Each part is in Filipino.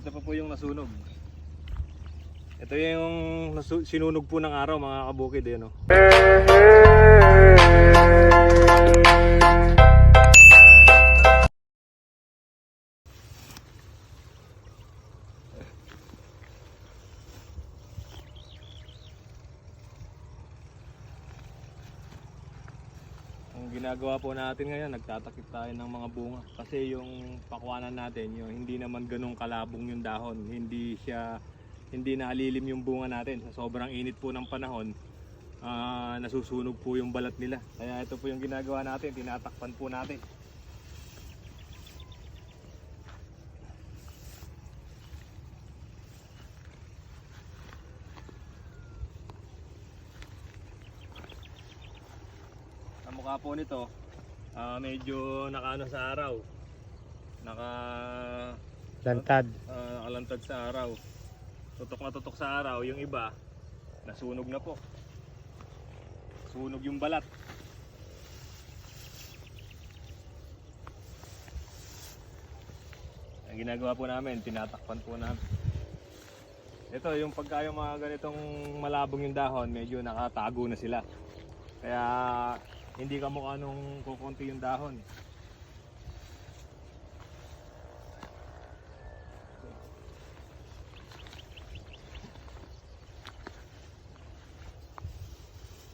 Ito pa po yung nasunog. Ito yung sinunog po ng araw mga kabukid eh, no? Ang ginagawa po natin ngayon, nagtatakip tayo ng mga bunga. Kasi yung pakwanan natin, yung hindi naman ganong kalabong yung dahon. Hindi siya, hindi naalilim yung bunga natin. Sa sobrang init po ng panahon, ah, nasusunog po yung balat nila. Kaya ito po yung ginagawa natin, tinatakpan po natin. Mukha po nito, ah, medyo nakaano sa araw. Naka Lantad. ah, nakalantad sa araw. Tutok na tutok sa araw, yung iba nasunog na po. Sunog yung balat. Ang ginagawa po namin, tinatakpan po namin. Ito, yung pagka yung mga ganitong malabong yung dahon, medyo nakatago na sila. Kaya hindi ka mukha nung kukunti yung dahon.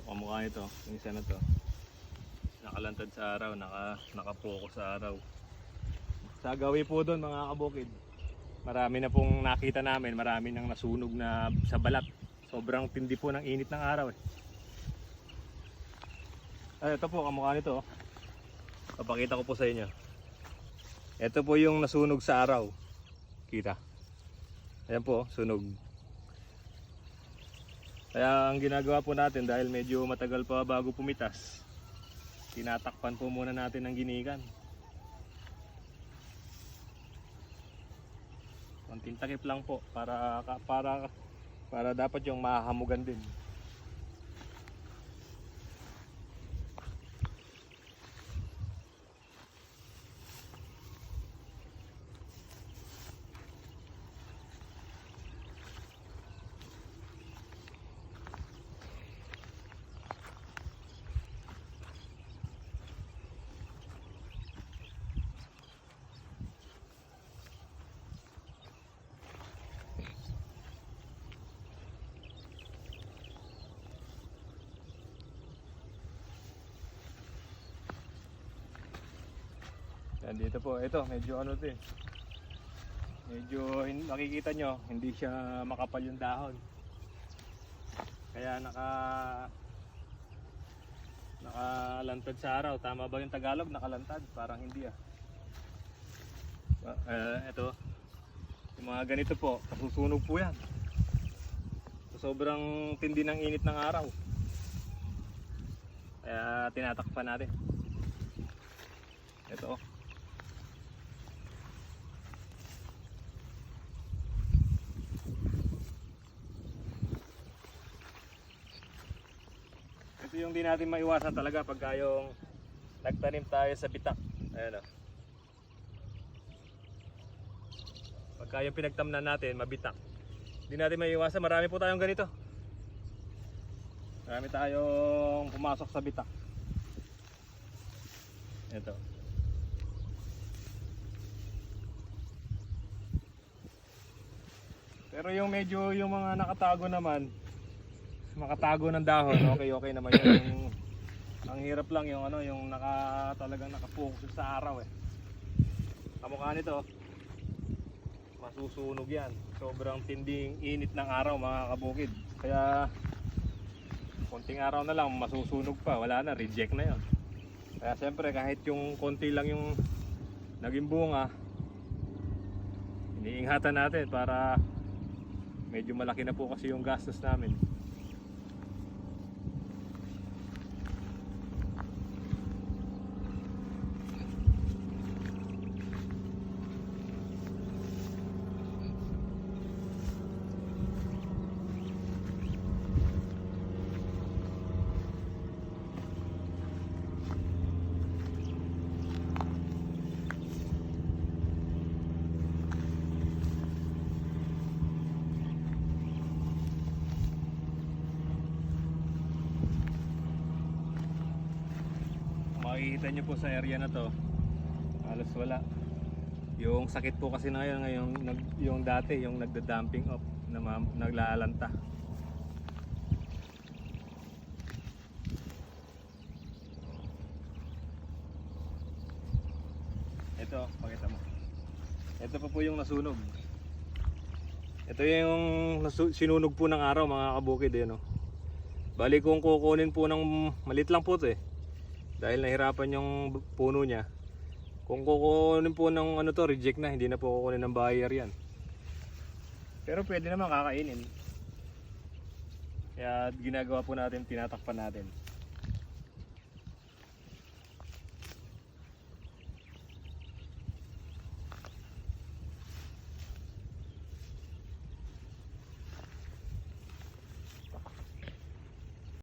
Kamukha nito, yung isa na to. Nakalantad sa araw, naka, nakapokus sa araw. Sa gawi po doon mga kabukid, marami na pong nakita namin, marami nang nasunog na sa balat. Sobrang tindi po ng init ng araw eh. Ay, ito po, kamukha nito. oh. Papakita ko po sa inyo. Ito po yung nasunog sa araw. Kita. Ayan po, oh, sunog. Kaya ang ginagawa po natin dahil medyo matagal pa bago pumitas, tinatakpan po muna natin ng ginikan. Konting takip lang po para para para dapat yung mahahamugan din. Yan dito po, ito medyo ano to eh. Medyo makikita nyo, hindi siya makapal yung dahon. Kaya naka nakalantad sa araw. Tama ba yung Tagalog? Nakalantad? Parang hindi ah. Ba- eh, ito. Yung mga ganito po, kasusunog po yan. Sa sobrang tindi ng init ng araw. Kaya tinatakpan natin. Ito oh. Yung di natin maiwasan talaga pagka yung nagtanim tayo sa bitak. Ayan o. Pagka yung pinagtamnan natin, mabitak. Di natin maiwasan, marami po tayong ganito. Marami tayong pumasok sa bitak. Ito. Pero yung medyo yung mga nakatago naman, makatago ng dahon, okay okay naman yun. Yung, ang hirap lang yung ano, yung naka talagang nakapokus sa araw eh. Kamukha nito, masusunog yan. Sobrang tinding init ng araw mga kabukid. Kaya konting araw na lang masusunog pa, wala na, reject na yon. Kaya siyempre kahit yung konti lang yung naging bunga, iniingatan natin para medyo malaki na po kasi yung gastos namin. Makikita nyo po sa area na to, halos wala. Yung sakit po kasi na ngayon, ngayon nag, yung dati, yung nagda-dumping off, na naglalanta. Ito, pakita mo. Ito pa po yung nasunog. Ito yung sinunog po ng araw mga kabukid eh, no? Bali kung kukunin po ng malit lang po 'to eh. Dahil nahirapan yung puno niya. Kung kukunin po ng ano to, reject na, hindi na po kukunin ng buyer 'yan. Pero pwede naman kakainin. Kaya ginagawa po natin, tinatakpan natin.